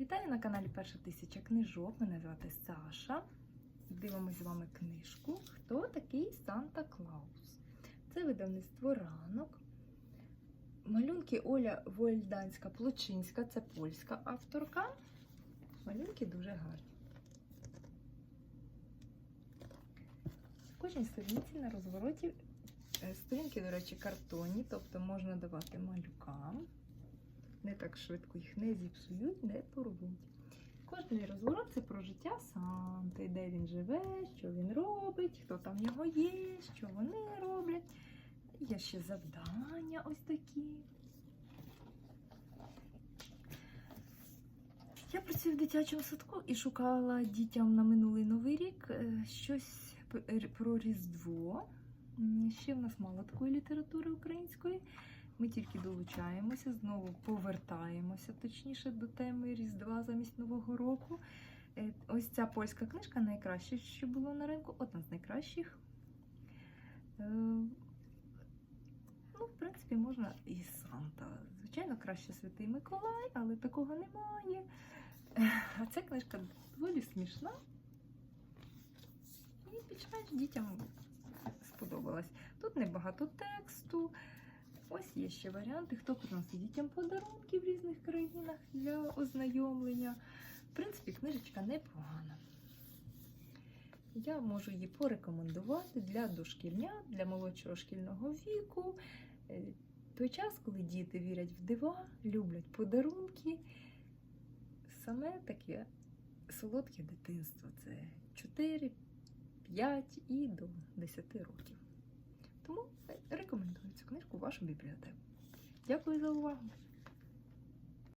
Вітаю на каналі Перша тисяча книжок. Мене звати Саша. Дивимося з вами книжку. Хто такий Санта Клаус? Це видавництво ранок. Малюнки Оля Вольданська Плочинська, це польська авторка. Малюнки дуже гарні. В кожній сторінці на розвороті е, сторінки, до речі, картонні, тобто можна давати малюкам не так швидко їх не зіпсують, не порвуть. Кожний розворот це про життя Санти, де він живе, що він робить, хто там в нього є, що вони роблять. Є ще завдання ось такі. Я працюю в дитячому садку і шукала дітям на минулий новий рік е, щось про Різдво. Ще в нас мало такої літератури української. Ми тільки долучаємося, знову повертаємося, точніше, до теми Різдва замість Нового року. Е, Ось ця польська книжка найкраще, що було на ринку, одна з найкращих. Е, Ну, в принципі, можна і Санта. Звичайно, краще Святий Миколай, але такого немає. Е, А ця книжка доволі смішна. І більш-менш дітям сподобалась. Тут небагато тексту. Ось є ще варіанти, хто приносить дітям подарунки в різних країнах для ознайомлення. В принципі, книжечка непогана. Я можу її порекомендувати для дошкільнят, для молодшого шкільного віку. Е, Той час, коли діти вірять в дива, люблять подарунки. Саме таке солодке дитинство це 4, 5 і до 10 років. Тому рекомендую цю книжку в вашу бібліотеку. Дякую за увагу!